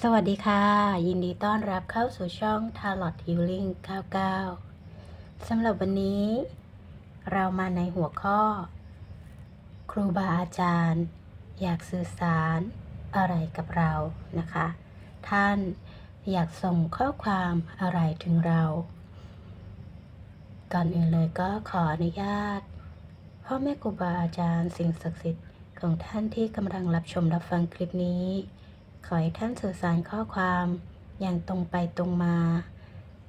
สวัสดีค่ะ ยินดีต้อนรับเข้าสู่ช่อง Tarot Healing 99 สำหรับวันนี้ เรามาในหัวข้อ ครูบาอาจารย์ อยากสื่อสารอะไรกับเรานะคะ ท่านอยากส่งข้อความอะไรถึงเรา ก่อนอื่นเลยก็ขออนุญาตพ่อแม่ครูบาอาจารย์สิ่งศักดิ์สิทธิ์ของท่านที่กำลังรับชมรับฟังคลิปนี้ ขอให้ท่านสื่อสารข้อความอย่างตรงไปตรงมา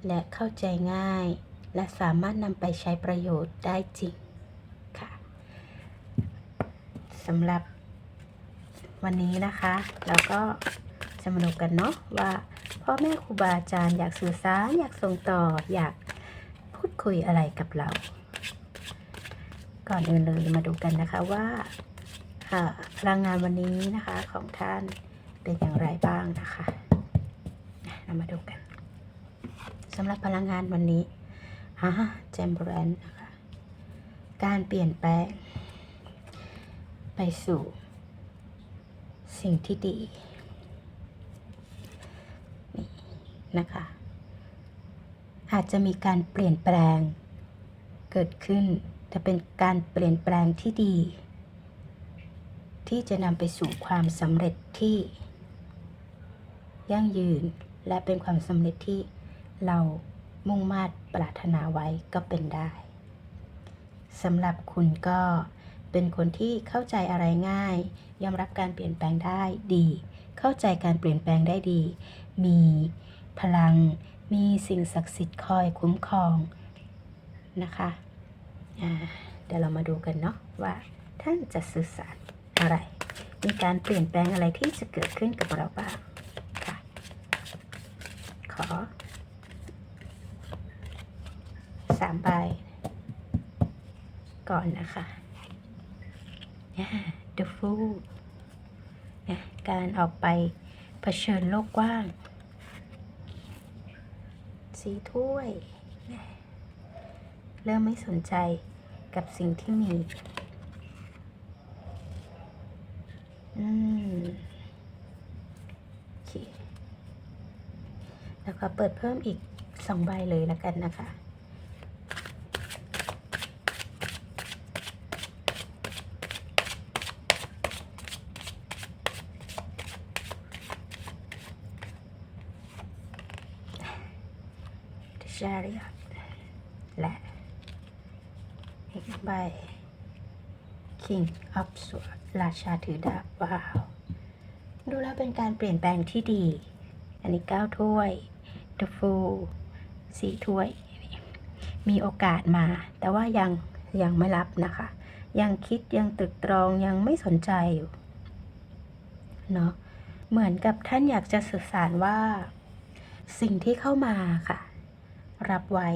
และเข้าใจง่าย และสามารถนำไปใช้ประโยชน์ได้จริงค่ะสำหรับวันนี้นะคะเราก็จะมาดูกันเนาะว่าพ่อแม่ครูบาอาจารย์อยากสื่อสารอยากส่งต่ออยากพูดคุยอะไรกับเรา ก่อนอื่นเลยมาดูกันนะคะว่าอ่าพลังงานวันนี้นะคะของท่าน เป็นอย่างไรบ้างนะคะเรามาดูกันสำหรับพลังงานวันนี้ฮะเจมบรนนะคะการเปลี่ยนแปลง ไปสู่ สิ่งที่ดีนี่นะคะ อาจจะมีการเปลี่ยนแปลงเกิดขึ้นแต่เป็นการเปลี่ยนแปลงที่ดี ที่จะนำไปสู่ความสำเร็จที่ ยั่งยืน และเป็นความสำเร็จที่เรามุ่งมา่ปรารถนาไว้ก็เป็นได้สำหรับคุณก็เป็นคนที่เข้าใจอะไรง่าย ยอมรับการเปลี่ยนแปลงได้ดี เข้าใจการเปลี่ยนแปลงได้ดี มีพลัง มีสิ่งศักดิ์สิทธิ์คอยคุ้มครองนะคะเดี๋ยวเรามาดูกันเนาะว่าท่านจะสื่อสารอะไร มีการเปลี่ยนแปลงอะไรที่จะเกิดขึ้นกับเราบ้าง ขอสามใบ ก่อนนะคะอ่า The Fool นะการออกไปเผชิญโลกกว้าง สีถ้วย เริ่มไม่สนใจกับสิ่งที่มี อืม โอเค แล้วก็เปิดเพิ่มอีกสองใบเลยแล้วกันนะคะ ชาริอตและอีกใบ King of Swords ราชาถือดาบว้าว ดูแล้วเป็นการเปลี่ยนแปลงที่ดี อันนี้9ถ้วย The Fool สี่ถ้วย มีโอกาสมา แต่ว่ายังยังไม่รับนะคะ ยังคิดยังตรึกตรองยังไม่สนใจอยู่เนาะเหมือนกับท่านอยากจะสื่อสารว่า สิ่งที่เข้ามาค่ะ รับไว้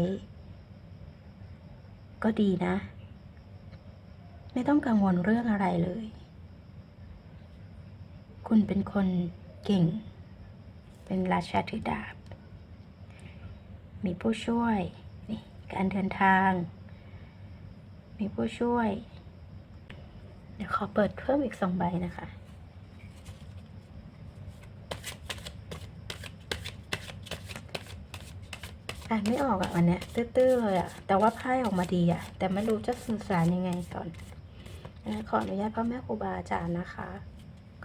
ก็ดีนะ ไม่ต้องกังวลเรื่องอะไรเลย คุณเป็นคนเก่ง เป็นราชาถือดา มีผู้ช่วยนี่การเดินทาง มีผู้ช่วย เดี๋ยวขอเปิดเพิ่มอีกสองใบนะคะอ่านไม่ออกอะวันนี้ตื้อๆเลยอะแต่ว่าไพ่ออกมาดีอะแต่ไม่รู้จะสื่อสารยังไงก่อนขออนุญาตพ่อแม่ครูบาอาจารย์นะคะ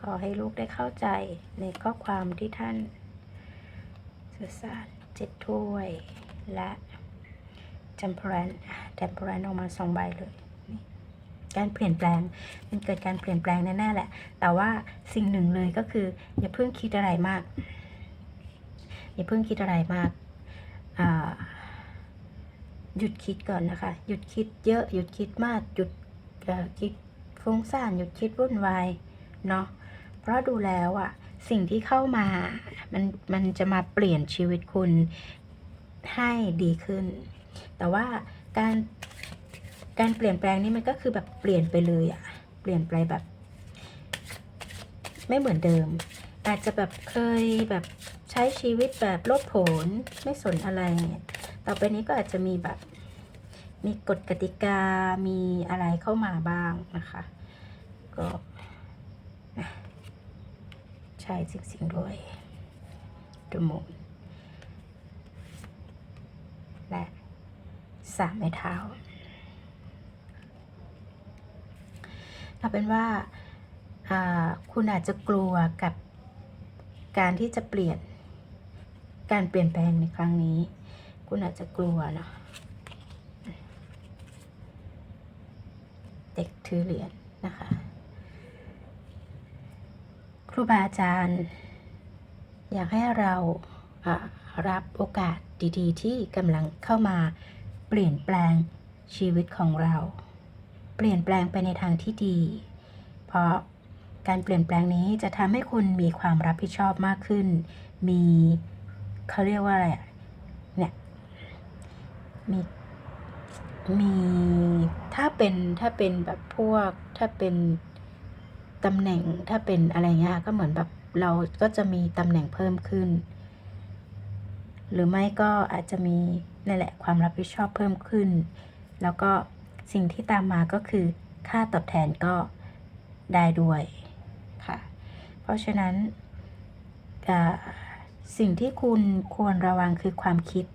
ขอให้ลูกได้เข้าใจในข้อความที่ท่านสื่อสาร จ็ดถ้วย และจัมเพรนจัมเพรนออกมาสองใบเลยนี่การเปลี่ยนแปลงมันเกิดการเปลี่ยนแปลงแน่ๆแหละ แต่ว่าสิ่งหนึ่งเลยก็คือ อย่าเพิ่งคิดอะไรมาก อย่าเพิ่งคิดอะไรมากหยุดคิดก่อนนะคะ หยุดคิดเยอะ หยุดคิดมาก หยุดคิดฟุ้งซ่าน หยุดคิดวุ่นวาย เนาะ เพราะดูแล้วอะ สิ่งที่เข้ามามันมันจะมาเปลี่ยนชีวิตคุณให้ดีขึ้น แต่ว่าการการเปลี่ยนแปลงนี้มันก็คือแบบเปลี่ยนไปเลยอะเปลี่ยนไปแบบ ไม่เหมือนเดิม อาจจะแบบเคยแบบใช้ชีวิตแบบโลดโผนไม่สนอะไรเนี่ยต่อไปนี้ก็อาจจะมีแบบมีกฎกติกามีอะไรเข้ามาบ้างนะคะ ก็ นะใช่จริงๆด้วย the moon และสามไม้เท้าเอาเป็นว่าอ่าคุณอาจจะกลัวกับการที่จะเปลี่ยนการเปลี่ยนแปลงในครั้งนี้ คุณอาจจะกลัวเนาะเด็กถือเหรียญนะคะ ครูบาอาจารย์ อยากให้เรารับโอกาสดีๆ ที่กำลังเข้ามาเปลี่ยนแปลงชีวิตของเรา เปลี่ยนแปลงไปในทางที่ดี เพราะการเปลี่ยนแปลงนี้จะทำให้คุณมีความรับผิดชอบมากขึ้น มีเขาเรียกว่าอะไรเนี่ยมีมีถ้าเป็นถ้าเป็นแบบพวกถ้าเป็น ตำแหน่งถ้าเป็นอะไรเงี้ยก็เหมือนแบบเราก็จะมีตำแหน่งเพิ่มขึ้น หรือไม่ก็อาจจะมีนั่นแหละความรับผิดชอบเพิ่มขึ้น แล้วก็สิ่งที่ตามมาก็คือค่าตอบแทนก็ได้ด้วยค่ะ เพราะฉะนั้นอ่าสิ่งที่คุณควรระวังคือความคิด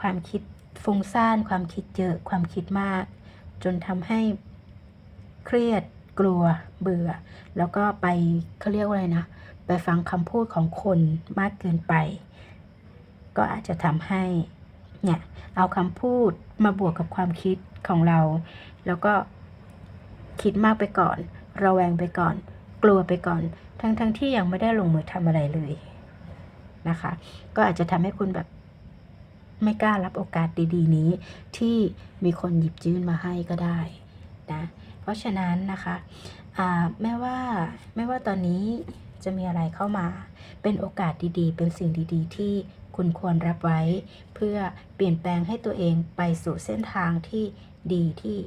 ความคิดฟุ้งซ่าน ความคิดเยอะ ความคิดมาก จนทำให้เครียด กลัวเบื่อ แล้วก็ไปเขาเรียกว่าอะไรนะ ไปฟังคำพูดของคนมากเกินไป ก็อาจจะทำให้เนี่ยเอาคำพูดมาบวกกับความคิดของเรา แล้วก็คิดมากไปก่อน ระแวงไปก่อน กลัวไปก่อน ทั้งๆทที่ยังไม่ได้ลงมือทำอะไรเลยนะคะ ก็อาจจะทำให้คุณแบบไม่กล้ารับโอกาสดีๆนี้ ที่มีคนหยิบยื่นมาให้ก็ได้นะ ราะฉะนั้นนะคะแม้ว่าไม่ว่าตอนนี้จะมีอะไรเข้ามา เป็นโอกาสดีๆ เป็นสิ่งดีๆ ที่คุณควรรับไว้ เพื่อเปลี่ยนแปลงให้ตัวเองไปสู่เส้นทางที่ดีที่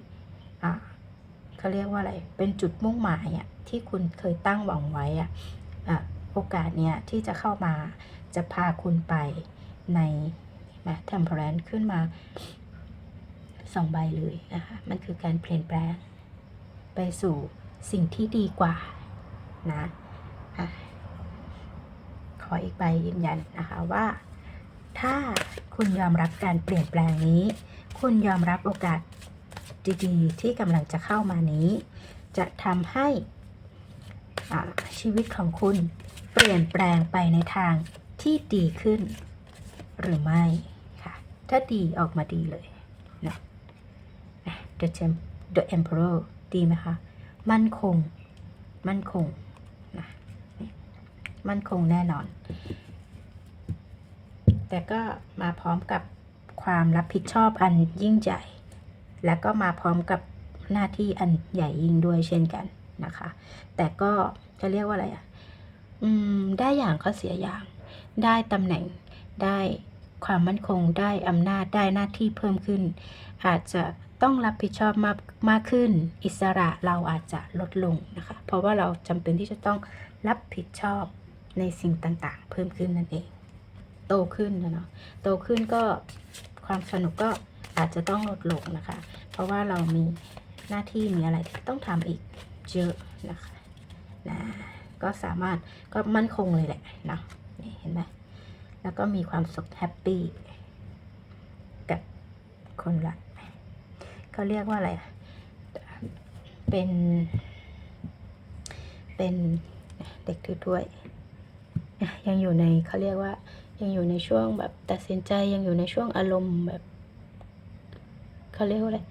เขาเรียกว่าอะไร เป็นจุดมุ่งหมายอะที่คุณเคยตั้งหวังไว้อะโอกาสเนี้ยที่จะเข้ามาจะพาคุณไปในนะเทมเพลนขึ้นมาสองใบเลยนะคะ มันคือการเปลี่ยนแปลง ไปสู่สิ่งที่ดีกว่านะอะขออีกใบยืนยันนะคะว่า ถ้าคุณยอมรับการเปลี่ยนแปลงนี้ คุณยอมรับโอกาสดีๆ ที่กำลังจะเข้ามานี้ จะทำให้อ่าชีวิตของคุณเปลี่ยนแปลงไปในทางที่ดีขึ้น หรือไม่ค่ะ ถ้าดีออกมาดีเลยเนาะ The Emperor ดีไหมคะ มั่นคง มั่นคงนะมั่นคงแน่นอน แต่ก็มาพร้อมกับความรับผิดชอบอันยิ่งใหญ่ และก็มาพร้อมกับหน้าที่อันใหญ่ยิ่งด้วยเช่นกันนะคะ แต่ก็จะเรียกว่าอะไรอะอืมได้อย่างก็เสียอย่าง ได้ตำแหน่ง ได้ความมั่นคง ได้อำนาจ ได้หน้าที่เพิ่มขึ้น อาจจะ ต้องรับผิดชอบมากมากขึ้น อิสระเราอาจจะลดลงนะคะ เพราะว่าเราจำเป็นที่จะต้องรับผิดชอบในสิ่งต่างๆ เพิ่มขึ้นนั่นเอง โตขึ้นนะเนาะโตขึ้นก็ความสนุกก็อาจจะต้องลดลงนะคะ เพราะว่าเรามีหน้าที่มีอะไรที่ต้องทำอีกเยอะนะคะนะก็สามารถก็มั่นคงเลยแหละเนาะเห็นไหมแล้วก็มีความสุขแฮปปี้กับคนรัก เขาเรียกว่าอะไร เป็น เป็นเด็กถือถ้วย ยังอยู่ในเขาเรียกว่า ยังอยู่ในช่วงแบบตัดสินใจยังอยู่ในช่วงอารมณ์แบบเขาเรียกว่าอะไร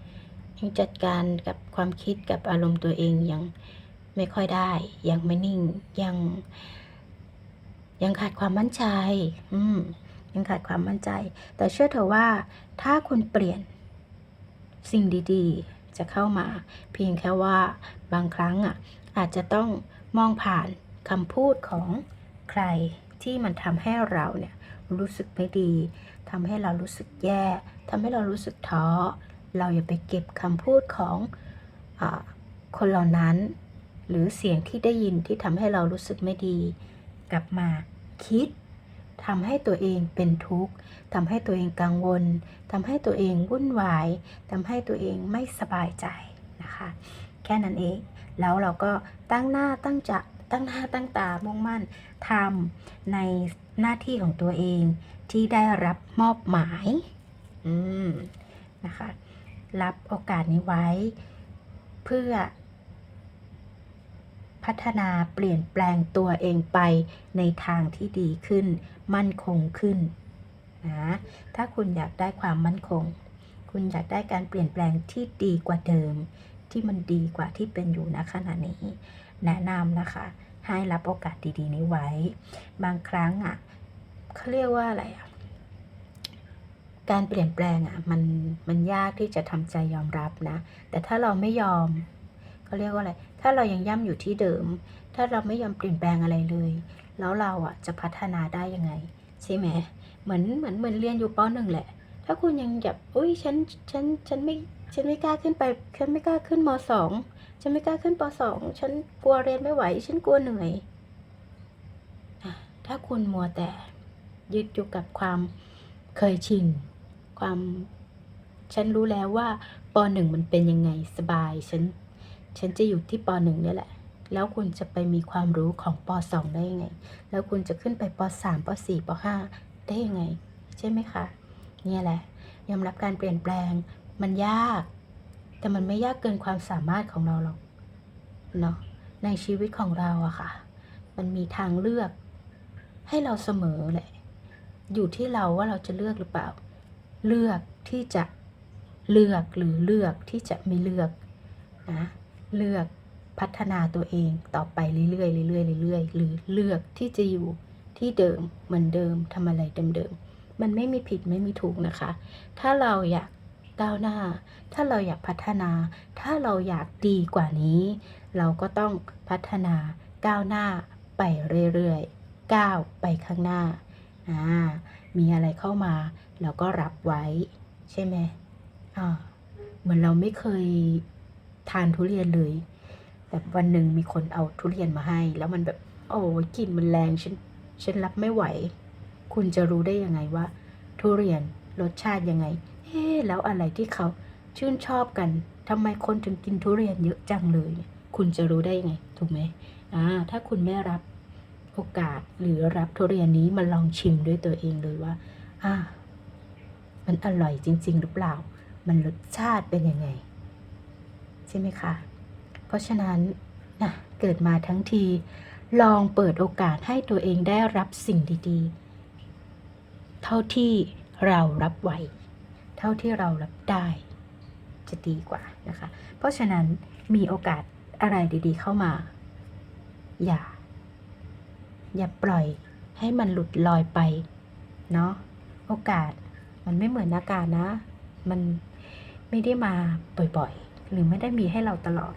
ยังจัดการกับความคิดกับอารมณ์ตัวเองยังไม่ค่อยได้ ยังไม่นิ่งยัง ยังขาดความมั่นใจ อืมยังขาดความมั่นใจ แต่เชื่อเถอะว่าถ้าคุณเปลี่ยน สิ่งดีๆ จะเข้ามา เพียงแค่ว่าบางครั้งอะอาจจะต้องมองผ่านคำพูดของใครที่มันทำให้เราเนี่ยรู้สึกไม่ดีทำให้เรารู้สึกแย่ทำให้เรารู้สึกท้อ เราอย่าไปเก็บคำพูดของอคนเหล่านั้น หรือเสียงที่ได้ยินที่ทำให้เรารู้สึกไม่ดี กลับมาคิด ทำให้ตัวเองเป็นทุกข์ทำให้ตัวเองกังวลทำให้ตัวเองวุ่นวายทำให้ตัวเองไม่สบายใจนะคะ แค่นั้นเอง แล้วเราก็ตั้งหน้าตั้งจะตั้งหน้าตั้งตามุ่งมั่นทำในหน้าที่ของตัวเองที่ได้รับมอบหมายอืมนะคะ รับโอกาสนี้ไว้ เพื่อ พัฒนาเปลี่ยนแปลงตัวเองไปในทางที่ดีขึ้น มั่นคงขึ้นนะถ้าคุณอยากได้ความมั่นคง คุณอยากได้การเปลี่ยนแปลงที่ดีกว่าเดิม ที่มันดีกว่าที่เป็นอยู่ณขณะนี้ แนะนำนะคะ ให้รับโอกาสดีๆ นี้ไว้ บางครั้งอะเขาเรียกว่าอะไรอะการเปลี่ยนแปลงอะมันมันยากที่จะทำใจยอมรับนะ แต่ถ้าเราไม่ยอม เขาเรียกว่าอะไร ถ้าเรายังย่ำอยู่ที่เดิม ถ้าเราไม่ยอมเปลี่ยนแปลงอะไรเลย แล้วเราอะจะพัฒนาได้ยังไง ใช่ไหมเหมือนเหมือนเหมือนเรียนอยู่ปหนึ่งแหละ ถ้าคุณยังแบบอุ้ยฉันฉันฉันไม่ฉันไม่กล้าขึ้นไปฉันไม่กล้าขึ้นมสองฉันไม่กล้าขึ้นปสองฉันกลัวเรียนไม่ไหว ฉันกลัวเหนื่อย ถ้าคุณมัวแต่ยึดอยู่กับความเคยชินความฉันรู้แล้วว่าปหนึ่งมันเป็นยังไงสบายฉัน ฉันจะอยู่ที่ปหนึ่งเนี่ยแหละ แล้วคุณจะไปมีความรู้ของปสองได้ยังไง แล้วคุณจะขึ้นไปปสามปสี่ปห้าได้ยังไง ใช่ไหมคะ เนี่ยแหละ ยอมรับการเปลี่ยนแปลง มันยาก แต่มันไม่ยากเกินความสามารถของเราหรอก เนาะ ในชีวิตของเราอะค่ะ มันมีทางเลือกให้เราเสมอแหละ อยู่ที่เราว่าเราจะเลือกหรือเปล่า เลือกที่จะเลือกหรือเลือกที่จะไม่เลือกนะ เลือกพัฒนาตัวเองต่อไปเรื่อยๆเรื่อยๆเรื่อยๆหรือเลือกที่จะอยู่ที่เดิมเหมือนเดิมทำอะไรเดิมๆมันไม่มีผิดไม่มีถูกนะคะ ถ้าเราอยากก้าวหน้า ถ้าเราอยากพัฒนา ถ้าเราอยากดีกว่านี้ เราก็ต้องพัฒนาก้าวหน้าไปเรื่อยๆก้าวไปข้างหน้าอ่ามีอะไรเข้ามาเราก็รับไว้ ใช่ไหมอ่าเหมือนเราไม่เคย ทานทุเรียนเลย แบบวันหนึ่งมีคนเอาทุเรียนมาให้ แล้วมันแบบ โอ้กลิ่นมันแรงฉันฉันรับไม่ไหว คุณจะรู้ได้ยังไงว่า ทุเรียนรสชาติยังไงเอ๊ะแล้วอะไรที่เขาชื่นชอบกันทำไมคนถึงกินทุเรียนเยอะจังเลย คุณจะรู้ได้ยังไง ถูกไหมอ่าถ้าคุณไม่รับโอกาสหรือรับทุเรียนนี้มาลองชิมด้วยตัวเองเลยว่าอ่ามันอร่อยจริง ๆ หรือเปล่า มันรสชาติเป็นยังไง ใช่ไหมคะ เพราะฉะนั้นนะเกิดมาทั้งที ลองเปิดโอกาสให้ตัวเองได้รับสิ่งดีๆ เท่าที่เรารับไหว เท่าที่เรารับได้ จะดีกว่านะคะ เพราะฉะนั้นมีโอกาสอะไรดีๆ เข้ามา อย่า อย่าปล่อยให้มันหลุดลอยไป เนาะโอกาสมันไม่เหมือนอากาศนะ มันไม่ได้มาบ่อยๆ หรือไม่ได้มีให้เราตลอด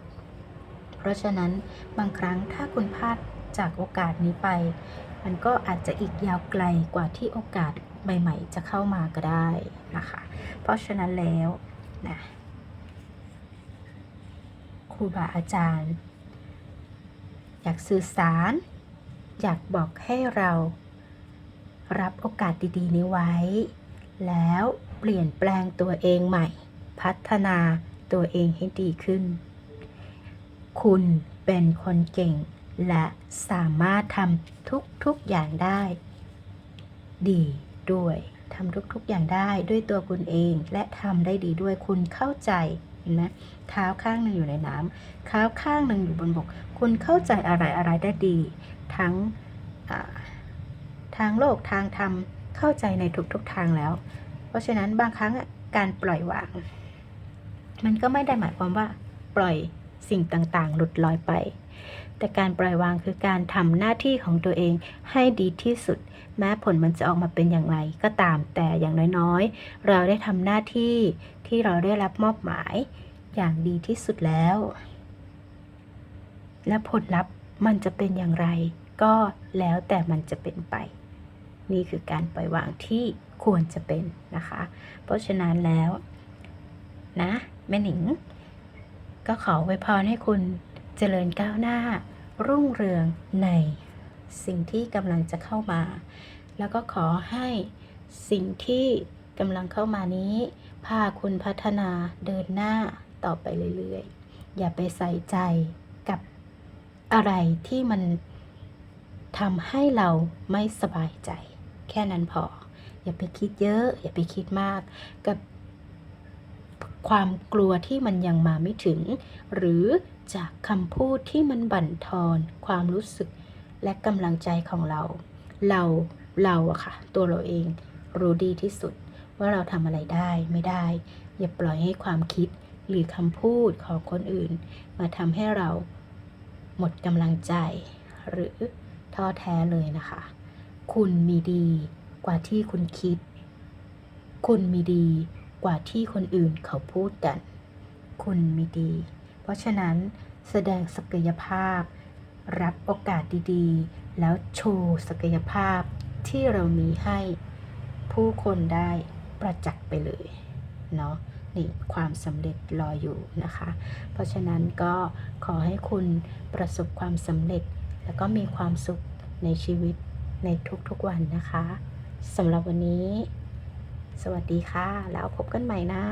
เพราะฉะนั้นบางครั้งถ้าคุณพลาดจากโอกาสนี้ไป มันก็อาจจะอีกยาวไกลกว่าที่โอกาสใหม่ๆจะเข้ามาก็ได้นะคะ เพราะฉะนั้นแล้วนะครูบาอาจารย์ อยากสื่อสาร อยากบอกให้เรารับโอกาสดีๆ นี้ไว้ แล้วเปลี่ยนแปลงตัวเองใหม่ พัฒนา ตัวเองให้ดีขึ้น คุณเป็นคนเก่ง และสามารถทำทุกๆอย่างได้ ดีด้วยทำทุกๆอย่างได้ด้วยตัวคุณเองและทำได้ดีด้วยคุณเข้าใจเห็นไหมเท้าข้างหนึ่งอยู่ในน้ำเท้าข้างหนึ่งอยู่บนบก คุณเข้าใจอะไรอะไรได้ดี ทั้งทางโลกทางธรรมเข้าใจในทุกๆทางแล้ว เพราะฉะนั้นบางครั้งการปล่อยวาง มันก็ไม่ได้หมายความว่า ปล่อยสิ่งต่างๆ หลุดลอยไป แต่การปล่อยวางคือการทำหน้าที่ของตัวเองให้ดีที่สุด แม้ผลมันจะออกมาเป็นอย่างไรก็ตามแต่อย่างน้อยๆ เราได้ทำหน้าที่ที่เราได้รับมอบหมายอย่างดีที่สุดแล้ว และผลลัพธ์มันจะเป็นอย่างไร ก็แล้วแต่มันจะเป็นไป นี่คือการปล่อยวางที่ควรจะเป็นนะคะ เพราะฉะนั้นแล้วนะ แม่หนิง ก็ขอไว้พรให้คุณเจริญก้าวหน้า รุ่งเรืองในสิ่งที่กำลังจะเข้ามา แล้วก็ขอให้สิ่งที่กำลังเข้ามานี้ พาคุณพัฒนาเดินหน้าต่อไปเรื่อยๆ อย่าไปใส่ใจกับอะไรที่มันทำให้เราไม่สบายใจ แค่นั้นพอ อย่าไปคิดเยอะ อย่าไปคิดมากกับ ความกลัวที่มันยังมาไม่ถึง หรือจากคำพูดที่มันบั่นทอน ความรู้สึกและกำลังใจของเรา เรา เราอะค่ะ ตัวเราเองรู้ดีที่สุด ว่าเราทำอะไรได้ไม่ได้ อย่าปล่อยให้ความคิดหรือคำพูดของคนอื่น มาทำให้เราหมดกำลังใจ หรือท้อแท้เลยนะคะ คุณมีดีกว่าที่คุณคิด คุณมีดี กว่าที่คนอื่นเขาพูดกัน คุณมีดี เพราะฉะนั้นแสดงศักยภาพ รับโอกาสดีๆ แล้วโชว์ศักยภาพที่เรามีให้ผู้คนได้ประจักษ์ไปเลยเนาะนี่ความสำเร็จรออยู่นะคะ เพราะฉะนั้นก็ขอให้คุณประสบความสำเร็จ แล้วก็มีความสุขในชีวิตในทุกๆวันนะคะสำหรับวันนี้ สวัสดีค่ะ แล้วพบกันใหม่นะ